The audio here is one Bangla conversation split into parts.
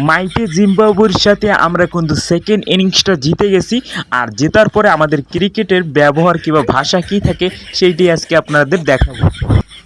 মাইটে জিম্বাবুয়ের সাথে আমরা কিন্তু সেকেন্ড ইনিংসটা জিতে গেছি। আর জেতার পরে আমাদের ক্রিকেটের ব্যবহার কিংবা ভাষা কী থাকে, সেইটি আজকে আপনাদের দেখাবো।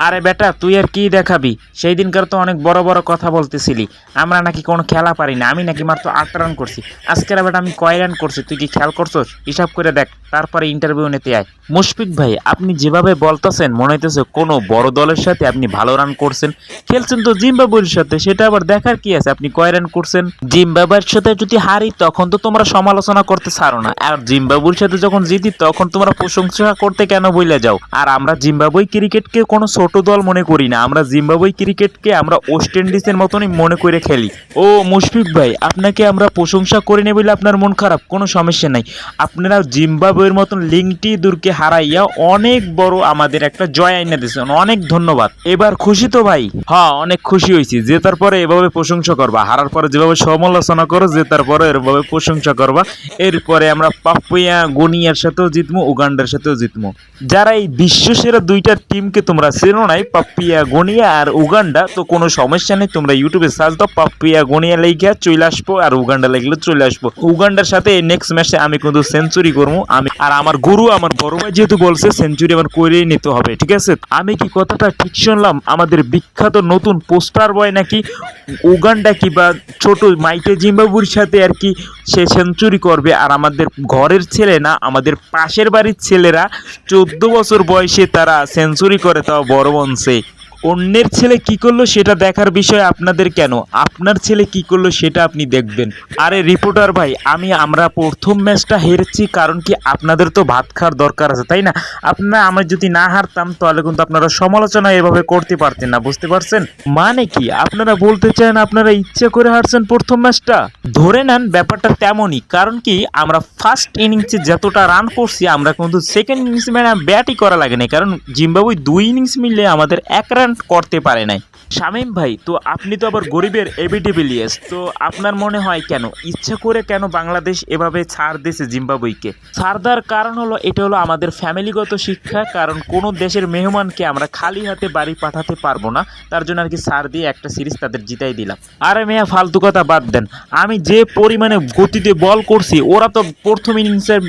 আরে বেটা, তুই আর কি দেখাবি? সেই দিনকার তো অনেক বড় বড় কথা বলতেছিলি। আমরা নাকি কোনো খেলা পারি না, আমি নাকি মাত্র আট রান করছি। আজকের বেটা আমি কয় রান করছি, তুই কি খেয়াল করছস? হিসাব করে দেখ, তারপরে ইন্টারভিউ নিতে আয়। মুশফিক ভাই, আপনি যেভাবে বলতেছেন, মনে হইতেছে কোনো বড় দলের সাথে আপনি ভালো রান করছেন। খেলছেন তো জিম্বাবুয়ের সাথে, সেটা আবার দেখার কি আছে? আপনি কয় রান করছেন? জিম্বাবুয়ের সাথে যদি হারি, তখন তো তোমরা সমালোচনা করতে ছাড়ো না। আর জিম্বাবুয়ের সাথে যখন জিতি, তখন তোমরা প্রশংসা করতে কেন বইলে যাও? আর আমরা জিম্বাবুয়ে ক্রিকেটকে কোনো ছোট দল মনে করি না। আমরা জিম্বাবুয়ে ক্রিকেটকে আমরা ওয়েস্ট ইন্ডিজের মতনই মনে করে খেলি। ও মুশফিক ভাই, আপনাকে আমরা প্রশংসা করি না বলে আপনার মন খারাপ। কোনো সমস্যা নাই। আপনারা জিম্বাবুয়ের মতন লিঙ্কটি দূরকে হারাইয়া অনেক বড় আমাদের একটা জয় আইনা দিয়েছেন। অনেক ধন্যবাদ। এবার খুশি তো ভাই? হ্যাঁ অনেক খুশি হয়েছি। জেতার পরে এভাবে প্রশংসা করবা। হারার পরে যেভাবে সমালোচনা করো, জেতার পরে এভাবে প্রশংসা করবা। এরপরে আমরা পাপুয়া গুনিয়ার সাথেও জিতবো উগান্ডার সাথেও জিতবো যারা এই বিশ্বসেরা দুইটা টিমকে তোমরা চেনো নাই পাপ্পিয়া গনিয়া আর উগান্ডা, তো কোনো সমস্যা নেই, তোমরা ইউটিউবে সার্চ দাও, পাপ্পিয়া গনিয়া লেগে চলে আসব আর উগান্ডা লাগলে চলে আসব। উগান্ডার সাথে নেক্সট ম্যাচে আমি কিন্তু সেঞ্চুরি করব। আমি আর আমার গুরু, আমার বড় ভাই যেহেতু বলছে সেঞ্চুরি আমার করেই নিতে হবে, ঠিক আছে? আমি কি কথাটা ঠিক শুনলাম? আমাদের বিখ্যাত নতুন পোস্টার বয় নাকি উগান্ডা কি বা ছোট মাইকে জিম্বাবুর সাথে আর কি সে সেঞ্চুরি করবে। আর আমাদের ঘরের ছেলে না, আমাদের পাশের বাড়ির ছেলেরা চোদ্দ বছর বয়সে তারা সেঞ্চুরি করে তাও বড় বংশে। অন্যের ছেলে কি করল সেটা দেখার বিষয় আপনাদের কেন? আপনার ছেলে কি করল সেটা আপনি দেখবেন। আরে রিপোর্টার ভাই, আমি আমরা প্রথম ম্যাচটা হেরেছি কারণ কি আপনাদের তো ভাত খাওয়ার দরকার আছে, তাই না? আপনারা আমরা যদি না হারতাম তাহলে কিন্তু আপনারা সমালোচনা এভাবে করতে পারতেন না, বুঝতে পারছেন? মানে কি, আপনারা বলতে চান আপনারা ইচ্ছে করে হারছেন প্রথম ম্যাচটা ধরে নেন ব্যাপারটা তেমনই, কারণ কি আমরা ফার্স্ট ইনিংসে যতটা রান করছি, আমরা কিন্তু সেকেন্ড ইনিংস মানে ব্যাটই করা লাগে না কারণ জিম্বাবুই দুই ইনিংস মিললে আমাদের এক রান করতে পারে নাই। শামীম ভাই, তো আপনি তো আবার গরিবের এবিডিবিলিয়াস তো আপনার মনে হয় কেন? ইচ্ছা করে কেন বাংলাদেশ এভাবে ছাড় দিয়েছে জিম্বাবুইকে ছাড় দেওয়ার কারণ হলো, এটা হলো আমাদের ফ্যামিলিগত শিক্ষা, কারণ কোনো দেশের মেহমানকে আমরা খালি হাতে বাড়ি পাঠাতে পারব না, তার জন্য আর কি ছাড় দিয়ে একটা সিরিজ তাদের জিতাই দিলাম। আরে মেয়া, ফালতু কথা বাদ দেন। আমি যে পরিমাণে গতিতে বল করছি, ওরা তো প্রথম ইনিংসের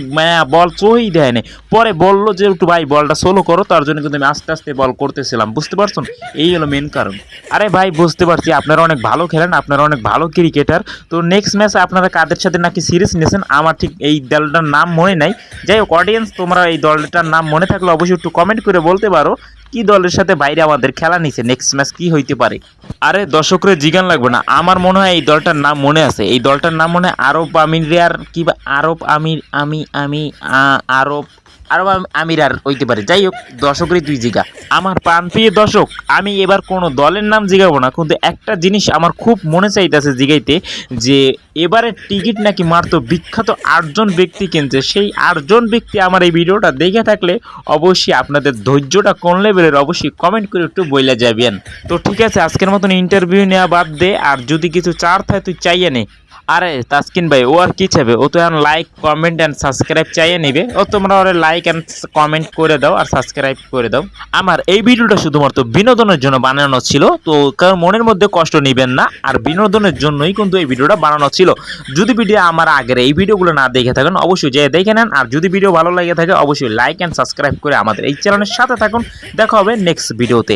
বল চোহই দেয় না পরে বলল যে, একটু ভাই, বলটা সোলো করো। তার জন্য কিন্তু আমি আস্তে আস্তে বল করতেছিলাম, বুঝতে পারছেন? এই হলো মেন কারণ। আরে ভাই, বুঝতে পারছি। আপনারা অনেক ভালো খেলেন, আপনারা অনেক ভালো ক্রিকেটার। তো নেক্সট ম্যাচ আপনারা কাদের সাথে নাকি সিরিজ নিয়েছেন? আমার ঠিক এই দলটার নাম মনে নাই। যাই হোক অডিয়েন্স তোমরা এই দলটার নাম মনে থাকলে অবশ্যই একটু কমেন্ট করে বলতে পারো। কি দলের সাথে বাইরে আমাদের খেলা নিছে? নেক্সট ম্যাচ কি হইতে পারে? আরে দর্শকরে জিগান লাগবে না। আমার মনে হয় এই দলটার নাম মনে আছে। এই দলটার নাম মনে হয় আরব আমিরিয়ার কি আরব আমির আমি আমি আরব আরব আমির আর হইতে পারে। যাই হোক দর্শকরই তুই জিগা। আমার প্রাণপ্রিয় দর্শক, আমি এবার কোনো দলের নাম জিগাবো না, কিন্তু একটা জিনিস আমার খুব মনে চাইতেছে জিগাইতে, যে এবারে টিকিট নাকি মারতো বিখ্যাত আটজন ব্যক্তি কিনছে। সেই আটজন ব্যক্তি আমার এই ভিডিওটা দেখে থাকলে অবশ্যই আপনাদের ধৈর্যটা কোন লেভেলের অবশ্যই কমেন্ট করে একটু বইলে যাবেন। তো ঠিক আছে, আজকের মতন ইন্টারভিউ নেওয়া বাদ দে, আর যদি কিছু চার থাকে তুই চাইয়ে নে। আরে তাসকিন ভাই, ও আর কি চাইবে? ও তো এখন লাইক কমেন্ট অ্যান্ড সাবস্ক্রাইব চাইয়ে নেবে। ও তোমরা ওরে লাইক অ্যান্ড কমেন্ট করে দাও আর সাবস্ক্রাইব করে দাও। আমার এই ভিডিওটা শুধুমাত্র বিনোদনের জন্য বানানো ছিল, তো কারণ মনের মধ্যে কষ্ট নেবেন না, আর বিনোদনের জন্যই কিন্তু এই ভিডিওটা বানানো ছিল। যদি ভিডিও আমার আগের এই ভিডিওগুলো না দেখে থাকেন, অবশ্যই যে দেখে নেন। আর যদি ভিডিও ভালো লাগে থাকে, অবশ্যই লাইক অ্যান্ড সাবস্ক্রাইব করে আমাদের এই চ্যানেলের সাথে থাকুন। দেখা হবে নেক্সট ভিডিওতে